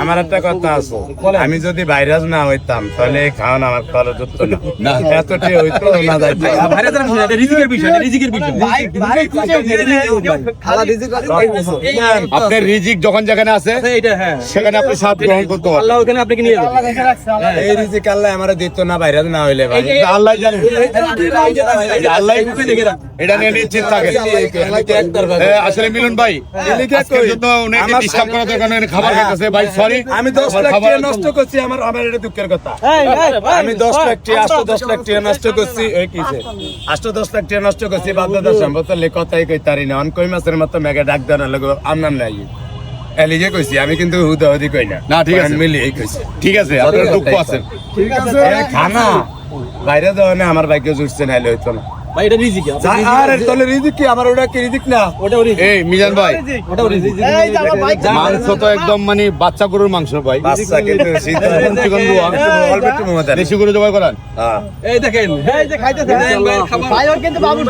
আমার একটা কথা আছে আমি যদি ভাইরাস না হইতাম তাহলে এই খাওয়ান আমার খরচ হতো না এতটি হইতো না যাইতো ভাইরাস না, এটা রিজিকের বিষয় রিজিকের বিষয় আপনার রিজিক যখন যেখানে আছে হ্যাঁ সেখানে আপনি সাপ গ্রহণ করতে পারবেন আল্লাহ ওখানে আপনাকে নিয়ে যাবে এই রিজিক আল্লাহ আমার দিত না ভাইরাস না হইলে ভাই আল্লাহ জানে আল্লাহ এটা নিয়ে নিশ্চিত থাকে আসলে মিলন ভাই নেই, খাবার খাইতেছে। ভাই সরি আমি দশ লাখ টাকা নষ্ট করছি আমার আমার এটা দুঃখের কথা। আমি দশ লাখ টাকা আষ্ট দশ লাখ টাকা নষ্ট করছি। ওই কিসে আষ্ট দশ লাখ টাকা নষ্ট করছি সম্ভবত কথাই কই তারি না। অন কই মাসের মতো মেগা ডাক দেন লাগো আমনাম নাই। এলিগে কইছি আমি কিন্তু হুদাহুদি কই না। না, ঠিক আছে। মিলি এই কইছি। ঠিক আছে আপনার দুঃখ আছে। এ খানা। বাইরে যাওয়া না আমার ভাগ্য জুটছে নাইলে হইতো না। ভাই এটা রিজিক আর তাহলে রিজিক কি? আমার ওটা কি রিজিক না? ওটাও রিজিক। এই মিজান ভাই। ওটাও রিজিক মাংস তো একদম মানে বাচ্চা গরুর মাংস ভাই। বাচ্চা কিন্তু শীতল চিকন রুয়া অল্প একটু মজা দেশি গরু জবাই করান। হ্যাঁ। এই দেখেন এই যে খাইতেছে। ভাই কিন্তু বাবুর